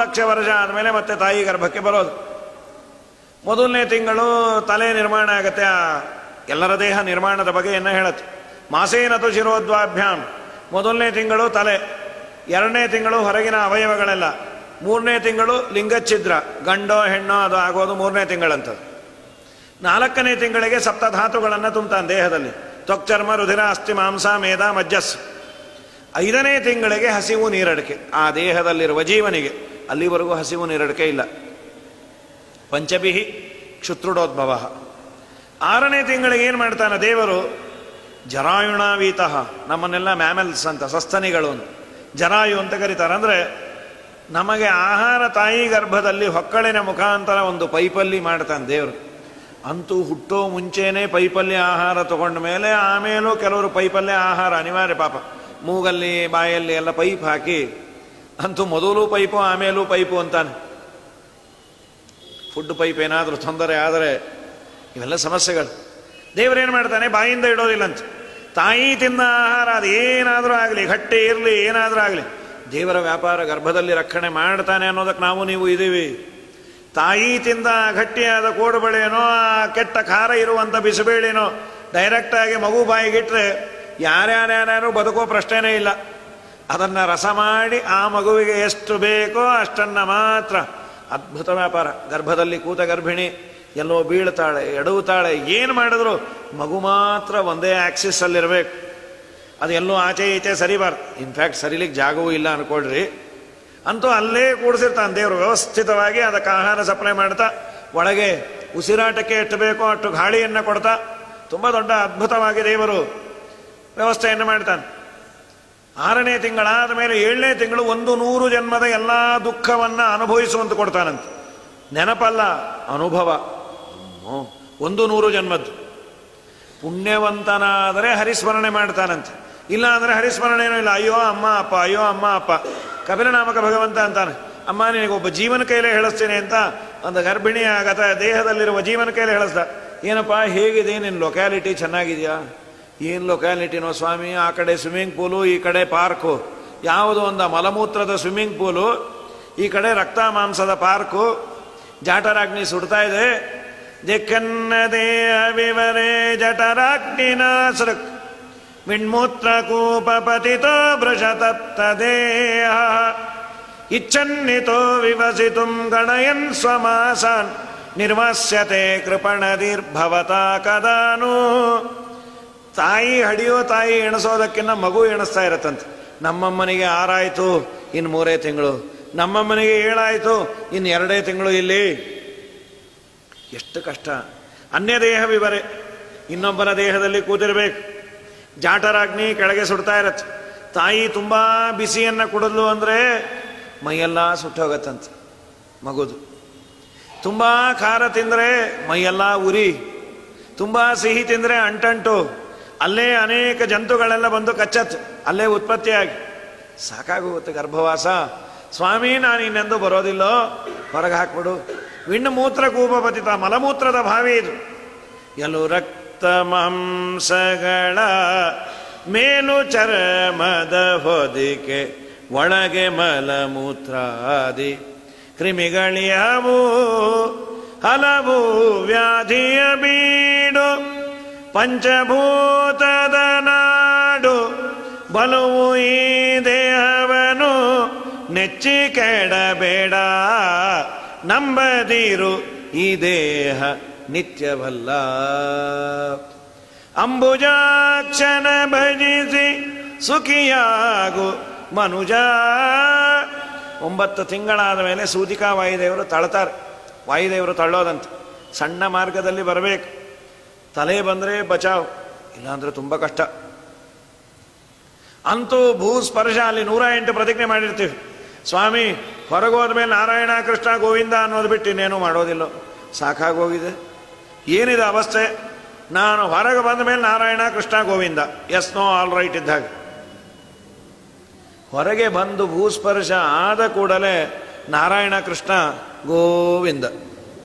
ಲಕ್ಷ ವರ್ಷ ಆದಮೇಲೆ ಮತ್ತೆ ತಾಯಿ ಗರ್ಭಕ್ಕೆ ಬರೋದು. ಮೊದಲನೇ ತಿಂಗಳು ತಲೆ ನಿರ್ಮಾಣ ಆಗುತ್ತೆ. ಆ ಎಲ್ಲರ ದೇಹ ನಿರ್ಮಾಣದ ಬಗ್ಗೆ ಬಗೆಯನ್ನು ಹೇಳುತ್ತೆ. ಮಾಸೇನತು ಶಿರೋದ್ವಾಭ್ಯಾಮ್. ಮೊದಲನೇ ತಿಂಗಳು ತಲೆ. ಎರಡನೇ ತಿಂಗಳು ಹೊರಗಿನ ಅವಯವಗಳೆಲ್ಲ. ಮೂರನೇ ತಿಂಗಳು ಲಿಂಗಚ್ಛಿದ್ರ. ಗಂಡೋ ಹೆಣ್ಣೋ ಅದು ಆಗೋದು ಮೂರನೇ ತಿಂಗಳಂಥದ್ದು. ನಾಲ್ಕನೇ ತಿಂಗಳಿಗೆ ಸಪ್ತಧಾತುಗಳನ್ನು ತುಂಬ್ತಾನೆ ದೇಹದಲ್ಲಿ. ತ್ವಕ್ಚರ್ಮ, ರುಧಿರ, ಅಸ್ಥಿ, ಮಾಂಸ ಮೇಧ ಮಜ್ಜಸ್. ಐದನೇ ತಿಂಗಳಿಗೆ ಹಸಿವು, ನೀರಡಿಕೆ. ಆ ದೇಹದಲ್ಲಿರುವ ಜೀವನಿಗೆ. ಅಲ್ಲಿವರೆಗೂ ಹಸಿವು ನೀರಡಿಕೆ ಇಲ್ಲ. ಪಂಚಬಿಹಿ ಕ್ಷುತ್ರುಡೋದ್ಭವ. ಆರನೇ ತಿಂಗಳಿಗೆ ಏನು ಮಾಡ್ತಾನೆ ದೇವರು? ಜರಾಯುಣಾವೀತಃ, ನಮ್ಮನ್ನೆಲ್ಲ ಮ್ಯಾಮಲ್ಸ್ ಅಂತ, ಸಸ್ತನಿಗಳು ಅಂತ. ಜರಾಯು ಅಂತ ಕರೀತಾರೆ. ಅಂದರೆ ನಮಗೆ ಆಹಾರ ತಾಯಿ ಗರ್ಭದಲ್ಲಿ ಹೊಕ್ಕಳಿನ ಮುಖಾಂತರ ಒಂದು ಪೈಪಲ್ಲಿ ಮಾಡ್ತಾನೆ ದೇವರು. ಅಂತೂ ಹುಟ್ಟೋ ಮುಂಚೆನೇ ಪೈಪಲ್ಲಿ ಆಹಾರ ತಗೊಂಡ ಮೇಲೆ ಆಮೇಲೂ ಕೆಲವರು ಪೈಪಲ್ಲೇ ಆಹಾರ, ಅನಿವಾರ್ಯ ಪಾಪ. ಮೂಗಲ್ಲಿ, ಬಾಯಲ್ಲಿ ಎಲ್ಲ ಪೈಪ್ ಹಾಕಿ ಅಂತೂ ಮೊದಲು ಪೈಪು, ಆಮೇಲೂ ಪೈಪು ಅಂತಾನೆ. ಫುಡ್ ಪೈಪ್ ಏನಾದರೂ ತೊಂದರೆ ಆದರೆ ಇವೆಲ್ಲ ಸಮಸ್ಯೆಗಳು. ದೇವರೇನು ಮಾಡ್ತಾನೆ? ಬಾಯಿಂದ ಇಡೋದಿಲ್ಲಂತ. ತಾಯಿ ತಿಂದ ಆಹಾರ, ಅದು ಏನಾದರೂ ಆಗಲಿ, ಗಟ್ಟಿ ಇರಲಿ, ಏನಾದರೂ ಆಗಲಿ. ದೇವರ ವ್ಯಾಪಾರ ಗರ್ಭದಲ್ಲಿ ರಕ್ಷಣೆ ಮಾಡ್ತಾನೆ ಅನ್ನೋದಕ್ಕೆ ನಾವು ನೀವು ಇದ್ದೀವಿ ತಾಯಿ ತಿಂದ ಗಟ್ಟಿಯಾದ ಕೋಡುಬಳೆನೋ ಕೆಟ್ಟ ಖಾರ ಇರುವಂಥ ಬಿಸಿಬೇಳೆನೋ ಡೈರೆಕ್ಟಾಗಿ ಮಗು ಬಾಯಿಗಿಟ್ರೆ ಯಾರ್ಯಾರ್ಯಾರ್ಯಾರು ಬದುಕೋ ಪ್ರಶ್ನೆನೇ ಇಲ್ಲ. ಅದನ್ನು ರಸ ಮಾಡಿ ಆ ಮಗುವಿಗೆ ಎಷ್ಟು ಬೇಕೋ ಅಷ್ಟನ್ನು ಮಾತ್ರ. ಅದ್ಭುತ ವ್ಯಾಪಾರ. ಗರ್ಭದಲ್ಲಿ ಕೂತ ಗರ್ಭಿಣಿ, ಎಲ್ಲೋ ಬೀಳ್ತಾಳೆ, ಎಡವುತ್ತಾಳೆ, ಏನು ಮಾಡಿದ್ರು? ಮಗು ಮಾತ್ರ ಒಂದೇ ಆಕ್ಸಿಸ್ಸಲ್ಲಿರಬೇಕು ಅದು ಎಲ್ಲೋ ಆಚೆ ಈಚೆ ಸರಿಬಾರ್ದು. ಇನ್ಫ್ಯಾಕ್ಟ್ ಸರಿಲಿಕ್ಕೆ ಜಾಗವೂ ಇಲ್ಲ ಅನ್ಕೊಳ್ರಿ. ಅಂತೂ ಅಲ್ಲೇ ಕೂಡಿಸಿರ್ತಾನೆ ದೇವರು, ವ್ಯವಸ್ಥಿತವಾಗಿ ಅದಕ್ಕೆ ಆಹಾರ ಸಪ್ಲೈ ಮಾಡ್ತಾ, ಒಳಗೆ ಉಸಿರಾಟಕ್ಕೆ ಎಷ್ಟು ಬೇಕೋ ಅಷ್ಟು ಗಾಳಿಯನ್ನು ಕೊಡ್ತಾ, ತುಂಬ ದೊಡ್ಡ ಅದ್ಭುತವಾಗಿ ದೇವರು ವ್ಯವಸ್ಥೆಯನ್ನು ಮಾಡ್ತಾನೆ. ಆರನೇ ತಿಂಗಳಾದ ಮೇಲೆ ಏಳನೇ ತಿಂಗಳು ಒಂದು ನೂರು ಜನ್ಮದ ಎಲ್ಲ ದುಃಖವನ್ನು ಅನುಭವಿಸುವಂತ ಕೊಡ್ತಾನಂತೆ. ನೆನಪಲ್ಲ, ಅನುಭವ. ಒಂದು ನೂರು ಜನ್ಮದ್ದು. ಪುಣ್ಯವಂತನಾದರೆ ಹರಿಸ್ಮರಣೆ ಮಾಡ್ತಾನಂತೆ. ಇಲ್ಲ ಅಂದರೆ ಹರಿಸ್ಮರಣೆಯೂ ಇಲ್ಲ. ಅಯ್ಯೋ, ಅಮ್ಮ, ಅಪ್ಪ, ಅಯ್ಯೋ, ಅಮ್ಮ, ಅಪ್ಪ. ಕಪಿಲನಾಮಕ ಭಗವಂತ ಅಂತಾನೆ. ಅಮ್ಮ ನಿನಗೊಬ್ಬ ಜೀವನ ಕೈಲೇ ಹೇಳಿಸ್ತೇನೆ ಅಂತ ಒಂದು ಗರ್ಭಿಣಿ ಆಗತ ದೇಹದಲ್ಲಿರುವ ಜೀವನ ಕೈಲೇ ಹೇಳಿಸ್ದ. ಏನಪ್ಪ, ಹೇಗಿದೆ? ನಿನ್ನ ಲೊಕ್ಯಾಲಿಟಿ ಚೆನ್ನಾಗಿದೆಯಾ? ಏನು ಲೊಕ್ಯಾಲಿಟಿನೋ ಸ್ವಾಮಿ ಆ ಕಡೆ ಸ್ವಿಮ್ಮಿಂಗ್ ಪೂಲು ಈ ಕಡೆ ಪಾರ್ಕು ಯಾವುದು ಒಂದು ಮಲಮೂತ್ರದ ಸ್ವಿಮ್ಮಿಂಗ್ ಪೂಲು ಈ ಕಡೆ ರಕ್ತ ಮಾಂಸದ ಪಾರ್ಕು ಜಾಟರಾಗ್ನಿ ಸುಡ್ತಾ ಇದೆ ದಿಕ್ಕನ್ನದೇ ವಿವರೇ ಜಠರಾಗ್ನಿನ ಸೃಕ್ ವಿಣ್ಮೂತ್ರ ಕೂಪ ಪತಿತೋ ಭೃಷತತ್ತದೇಹ ಇಚ್ಛನ್ನಿತೋ ವಿವಸಿತುಂ ಗಣಯನ್ ಸ್ವಮಾಸಾನ್ ನಿರ್ವಸ್ಯತೆ ಕೃಪಣದಿರ್ಭವತಾ ಕದಾನು ತಾಯಿ ಹಡಿಯೋ ತಾಯಿ ಎಣಿಸೋದಕ್ಕಿಂತ ಮಗು ಎಣಿಸ್ತಾ ಇರತ್ತಂತೆ. ನಮ್ಮಮ್ಮನಿಗೆ ಆರಾಯಿತು ಇನ್ನು ಮೂರೇ ತಿಂಗಳು. ನಮ್ಮಮ್ಮನಿಗೆ ಏಳಾಯಿತು ಇನ್ನು ಎರಡೇ ತಿಂಗಳು ಇಲ್ಲಿ. ಎಷ್ಟು ಕಷ್ಟ. ಅನ್ಯ ದೇಹ ವಿವರೆ. ಇನ್ನೊಬ್ಬರ ದೇಹದಲ್ಲಿ ಕೂತಿರ್ಬೇಕು. ಜಾಟರಾಗ್ನಿ ಕೆಳಗೆ ಸುಡ್ತಾ ಇರತ್ತೆ. ತಾಯಿ ತುಂಬ ಬಿಸಿಯನ್ನು ಕುಡಿದ್ಲು ಅಂದರೆ ಮೈಯೆಲ್ಲ ಸುಟ್ಟೋಗತ್ತಂತೆ. ಮಗುದು. ತುಂಬ ಖಾರ ತಿಂದರೆ ಮೈಯೆಲ್ಲ ಉರಿ. ತುಂಬ ಸಿಹಿ ತಿಂದರೆ ಅಂಟಂಟು. ಅಲ್ಲೇ ಅನೇಕ ಜಂತುಗಳೆಲ್ಲ ಬಂದು ಕಚ್ಚತ್. ಅಲ್ಲೇ ಉತ್ಪತ್ತಿಯಾಗಿ. ಸಾಕಾಗೋಗುತ್ತೆ ಗರ್ಭವಾಸ. ಸ್ವಾಮಿ, ನಾನು ಇನ್ನೆಂದು ಬರೋದಿಲ್ಲೋ? ಹೊರಗೆ ಹಾಕ್ಬಿಡು. ವಿಣ್ಣು ಮೂತ್ರ ಕೂಪಪತಿತ ಮಲಮೂತ್ರದ ಭಾವಿ ಇದು. ಎಲ್ಲೂ ರಕ್ತ ಮಾಂಸಗಳ ಮೇಲು ಚರಮದ ಹೊದಿಕೆ, ಒಳಗೆ ಮಲಮೂತ್ರಾದಿ. ಕ್ರಿಮಿಗಳಿಯವು ಹಲವು ವ್ಯಾಧಿಯ ಬೀಡು ಪಂಚಭೂತದ ನಾಡು ಬಲವು ಈ ದೇಹವನು ನೆಚ್ಚಿ ಕೆಡಬೇಡ. ನಂಬದಿರು ಈ ದೇಹ ನಿತ್ಯವಲ್ಲ. ಅಂಬುಜಾಕ್ಷನ ಭಜಿಸಿ ಸುಖಿಯಾಗು ಮನುಜ. ಒಂಬತ್ತು ತಿಂಗಳಾದ ಮೇಲೆ ಸೂತಿಕಾ ವಾಯುದೇವರು ತಳ್ತಾರೆ. ವಾಯುದೇವರು ತಳ್ಳೋದಂತೆ. ಸಣ್ಣ ಮಾರ್ಗದಲ್ಲಿ ಬರಬೇಕು. ತಲೆ ಬಂದರೆ ಬಚಾವ್, ಇಲ್ಲಾಂದ್ರೆ ತುಂಬ ಕಷ್ಟ. ಅಂತೂ ಭೂಸ್ಪರ್ಶ ಅಲ್ಲಿ ನೂರ ಎಂಟು ಪ್ರತಿಜ್ಞೆ ಮಾಡಿರ್ತೀವಿ. ಸ್ವಾಮಿ ಹೊರಗೋದ ಮೇಲೆ ನಾರಾಯಣ, ಕೃಷ್ಣ, ಗೋವಿಂದ ಅನ್ನೋದು ಬಿಟ್ಟು ಇನ್ನೇನು ಮಾಡೋದಿಲ್ಲ. ಸಾಕಾಗೋಗಿದೆ ಏನಿದೆ ಅವಸ್ಥೆ? ನಾನು ಹೊರಗೆ ಬಂದ ಮೇಲೆ Narayana, Krishna, Govinda. Yes no all right ಇದ್ದಾಗ ಹೊರಗೆ ಬಂದು ಭೂಸ್ಪರ್ಶ ಆದ ಕೂಡಲೇ ನಾರಾಯಣ, ಕೃಷ್ಣ, ಗೋವಿಂದ.